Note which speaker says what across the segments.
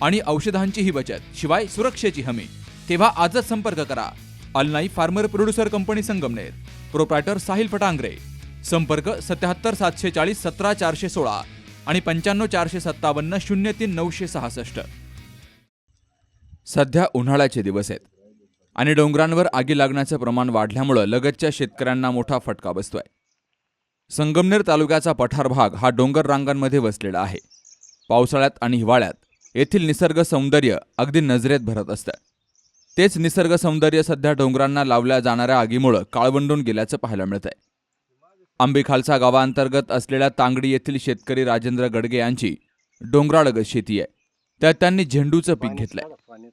Speaker 1: आणि औषधांचीही बचत शिवाय सुरक्षेची हमी. तेव्हा आजच संपर्क करा. अलनाई farmer producer company Sangamner. Proprietor Sahil Phatangare. संपर्क सत्याहत्तर सातशे चाळीस सतरा चारशे सोळा आणि पंच्याण्णव चारशे सत्तावन्न शून्य तीन नऊशे सहासष्ट. सध्या उन्हाळ्याचे दिवस आहेत आणि डोंगरांवर आगी लागण्याचं प्रमाण वाढल्यामुळं लगतच्या शेतकऱ्यांना मोठा फटका बसतोय. संगमनेर तालुक्याचा पठार भाग हा डोंगर रांगांमध्ये वसलेला आहे. पावसाळ्यात आणि हिवाळ्यात येथील निसर्ग सौंदर्य अगदी नजरेत भरत असतं. तेच निसर्ग सौंदर्य सध्या डोंगरांना लावल्या जाणाऱ्या आगीमुळं काळवंडून गेल्याचं पाहायला मिळत आहे आंबेखालसा गावांतर्गत असलेल्या तांगडी येथील शेतकरी राजेंद्र गडगे यांची डोंगराळगत शेती आहे. त्यात त्यांनी झेंडूचं पीक घेतलंय.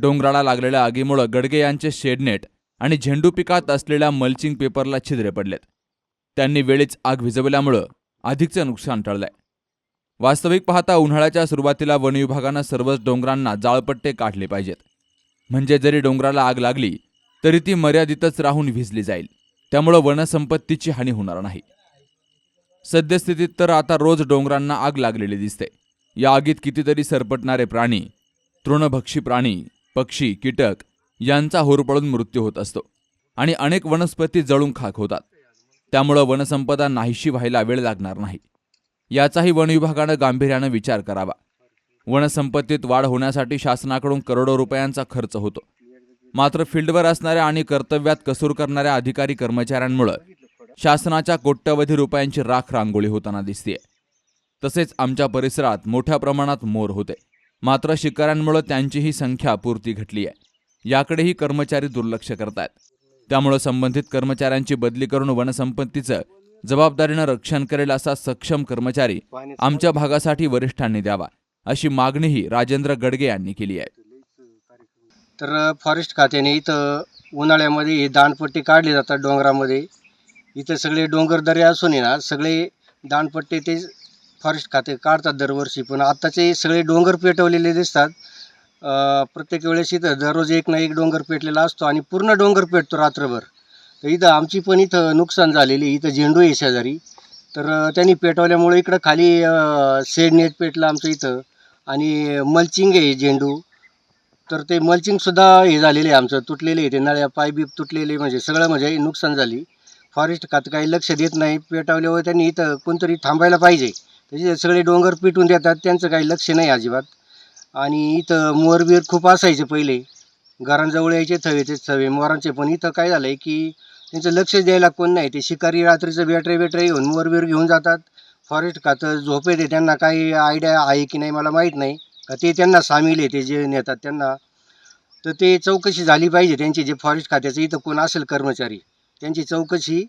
Speaker 1: डोंगराला लागलेल्या आगीमुळं गडगे यांचे शेडनेट आणि झेंडू पिकात असलेल्या मल्चिंग पेपरला छिद्रे पडलेत. त्यांनी वेळीच आग विजवल्यामुळं अधिकचं नुकसान टळलंय. वास्तविक पाहता उन्हाळ्याच्या सुरुवातीला वन विभागानं सर्वच डोंगरांना जाळपट्टे काढले पाहिजेत. म्हणजे जरी डोंगराला आग लागली तरी ती मर्यादितच राहून विझली जाईल. त्यामुळं वनसंपत्तीची हानी होणार नाही. सद्यस्थितीत तर आता रोज डोंगरांना आग लागलेली दिसते. या आगीत कितीतरी सरपटणारे प्राणी तृणभक्षी प्राणी पक्षी कीटक यांचा होरपळून मृत्यू होत असतो आणि अनेक वनस्पती जळून खाक होतात. त्यामुळं वनसंपदा नाहीशी व्हायला वेळ लागणार नाही. याचाही वन विभागानं गांभीर्यानं विचार करावा. वनसंपत्तीत वाढ होण्यासाठी शासनाकडून करोडो रुपयांचा खर्च होतो. मात्र फील्डवर असणाऱ्या आणि कर्तव्यात कसूर करणाऱ्या अधिकारी कर्मचाऱ्यांमुळं शासनाच्या कोट्यवधी रुपयांची राख रांगोळी होताना दिसतीये. तसेच आमच्या परिसरात मोठ्या प्रमाणात मोर होते. मात्र शिकाऱ्यांमुळे त्यांचीही संख्या पूर्ती घटली आहे याकडेही कर्मचारी दुर्लक्ष करतायत. त्यामुळे संबंधित कर्मचाऱ्यांची बदली करून वनसंपत्तीचं जबाबदारीनं रक्षण करेल असा सक्षम कर्मचारी आमच्या भागासाठी वरिष्ठांनी द्यावा अशी मागणीही राजेंद्र गडगे यांनी केली आहे.
Speaker 2: तर फॉरेस्ट खात्याने इथं उन्हाळ्यामध्ये हे दाणपट्टी काढले जातात डोंगरामध्ये. इथं सगळे डोंगर दरे असून ना सगळे दाणपट्टे ते फॉरेस्ट खाते काढतात दरवर्षी. पण आत्ताचे सगळे डोंगर पेटवलेले दिसतात. प्रत्येक वेळेस इथं दररोज एक ना एक डोंगर पेटलेला असतो आणि पूर्ण डोंगर पेटतो रात्रभर. तर इथं आमची पण इथं नुकसान झालेली इथं झेंडू आहे शेजारी. तर त्यांनी पेटवल्यामुळे इकडं खाली सेड नेट पेटलं आमचं इथं. आणि मल्चिंग आहे झेंडू. तर ते मल्चिंगसुद्धा हे झालेले आहे आमचं. तुटलेले आहे ते. नळ्या पायबीप तुटलेले म्हणजे सगळं म्हणजे नुकसान झाली. फॉरेस्ट खातं काही लक्ष देत नाही. पेटवल्यावर त्यांनी इथं कोणतरी थांबायला पाहिजे. त्याचे सगळे डोंगर पिटून देतात. त्यांचं काही लक्ष नाही अजिबात. आणि इथं मोरबीर खूप असायचे पहिले. घरांजवळ यायचे थवे ते थवे मोरांचे. पण इथं काय झालं आहे की त्यांचं लक्ष द्यायला कोण नाही. ते शिकारी रात्रीचं बेटरे बेटरे घेऊन मोरबीर घेऊन जातात. फॉरेस्ट खातं झोप येते. त्यांना काही आयडिया आहे की नाही मला माहीत नाही. का ते त्यांना सामील आहे ते जे नेतात त्यांना. तर ते चौकशी झाली पाहिजे त्यांची जे फॉरेस्ट खात्याचं. इथं कोण असेल कर्मचारी त्यांची चौकशी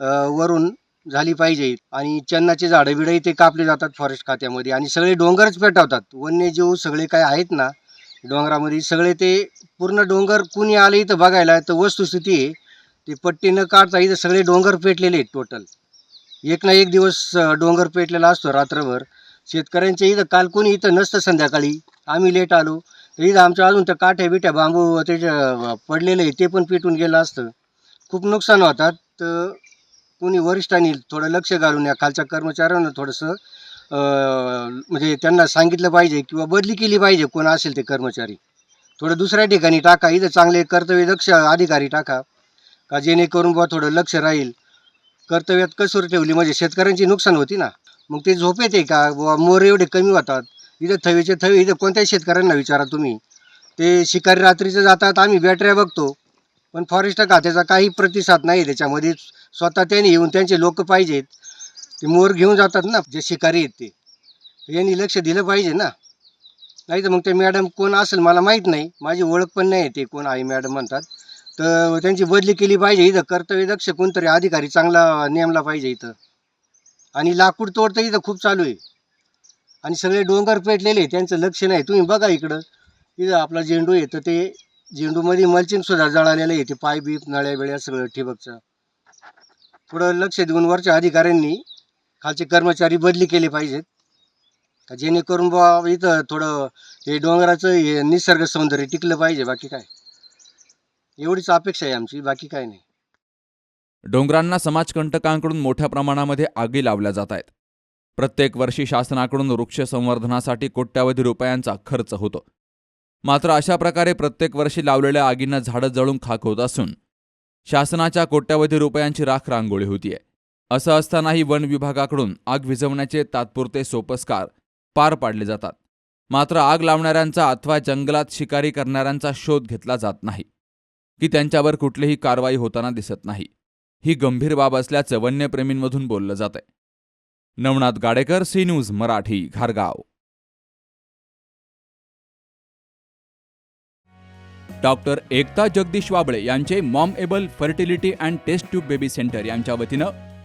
Speaker 2: वरून झाली पाहिजे. आणि चन्नाचे झाडं बिडं ते कापले जातात फॉरेस्ट खात्यामध्ये. आणि सगळे डोंगरच पेटवतात. वन्यजीव सगळे काय आहेत ना डोंगरामध्ये सगळे ते पूर्ण डोंगर कुणी आले इथं बघायला तर वस्तुस्थिती आहे. ते पट्टी न काढता इथं सगळे डोंगर पेटलेले आहेत टोटल एक ना एक दिवस डोंगर पेटलेला असतो रात्रभर. शेतकऱ्यांच्या इथं काल कोणी इथं नसतं संध्याकाळी. आम्ही लेट आलो. तर इथं आमच्या अजून त्या काठ्या बिट्या बांबू त्याच्या पडलेले आहे ते पण पेटून गेलं असतं. खूप नुकसान होतात. तर कोणी वरिष्ठांनी थोडं लक्ष घालून या खालच्या कर्मचाऱ्यांना थोडंसं म्हणजे त्यांना सांगितलं पाहिजे किंवा बदली केली पाहिजे कोण असेल ते कर्मचारी. थोडं दुसऱ्या ठिकाणी टाका. इथं चांगले कर्तव्यदक्ष अधिकारी टाका का जेणेकरून बुवा थोडं लक्ष राहील. कर्तव्यात कसोर ठेवली म्हणजे शेतकऱ्यांची नुकसान होती ना. मग ते झोप येते का? बुवा मोर एवढे कमी होतात. इथं थवेचे थवे इथं कोणत्याही शेतकऱ्यांना विचारा तुम्ही. ते शिकारी रात्रीचं जातात आम्ही बॅटऱ्या बघतो. पण फॉरेस्ट खात्याचा काही प्रतिसाद नाही त्याच्यामध्ये. स्वतः त्यांनी येऊन त्यांचे लोक पाहिजेत. ते मोर घेऊन जातात ना जे शिकारी आहेत ते. यांनी लक्ष दिलं पाहिजे ना. नाही तर मग ते मॅडम कोण असेल मला माहीत नाही. माझी ओळख पण नाही ते कोण आहे मॅडम म्हणतात. तर त्यांची बदली केली पाहिजे इथं. कर्तव्य दक्ष कोणतरी अधिकारी चांगला नेमला पाहिजे इथं. आणि लाकूड तोड तर इथं खूप चालू आहे. आणि सगळे डोंगर पेटलेले त्यांचं लक्ष नाही. तुम्ही बघा इकडं. इथं आपला झेंडू आहे. तर ते झेंडूमध्ये मल्चिंगसुद्धा जळालेलं आहे. ते पाय बीप नळ्या बिळ्या सगळं ठिबकचं. थोडं लक्ष देऊन वरच्या अधिकाऱ्यांनी खालचे कर्मचारी बदली केले पाहिजेत. का जेणेकरून बा इथं थोडं हे डोंगराचं हे निसर्ग सौंदर्य टिकलं पाहिजे बाकी काय? एवढीच अपेक्षा आहे आमची बाकी काय नाही.
Speaker 1: डोंगरांना समाजकंटकांकडून मोठ्या प्रमाणामध्ये आगी लावल्या जात आहेत. प्रत्येक वर्षी शासनाकडून वृक्ष संवर्धनासाठी कोट्यावधी रुपयांचा खर्च होतो. मात्र अशा प्रकारे प्रत्येक वर्षी लावलेल्या आगींना झाडं जळून खाक होत असून शासनाच्या कोट्यावधी रुपयांची राख रांगोळी होतीये. असं असतानाही वन विभागाकडून आग विझवण्याचे तात्पुरते सोपस्कार पार पाडले जातात. मात्र आग लावणाऱ्यांचा अथवा जंगलात शिकारी करणाऱ्यांचा शोध घेतला जात नाही की त्यांच्यावर कुठलीही कारवाई होताना दिसत नाही. ही गंभीर बाब असल्याचं वन्यप्रेमींमधून बोललं जात आहे नवनाथ गाडेकर सी न्यूज मराठी घारगाव. डॉक्टर एकता जगदीश वाबळे यांचे mom able fertility and test tube baby centre यांच्या वतीनं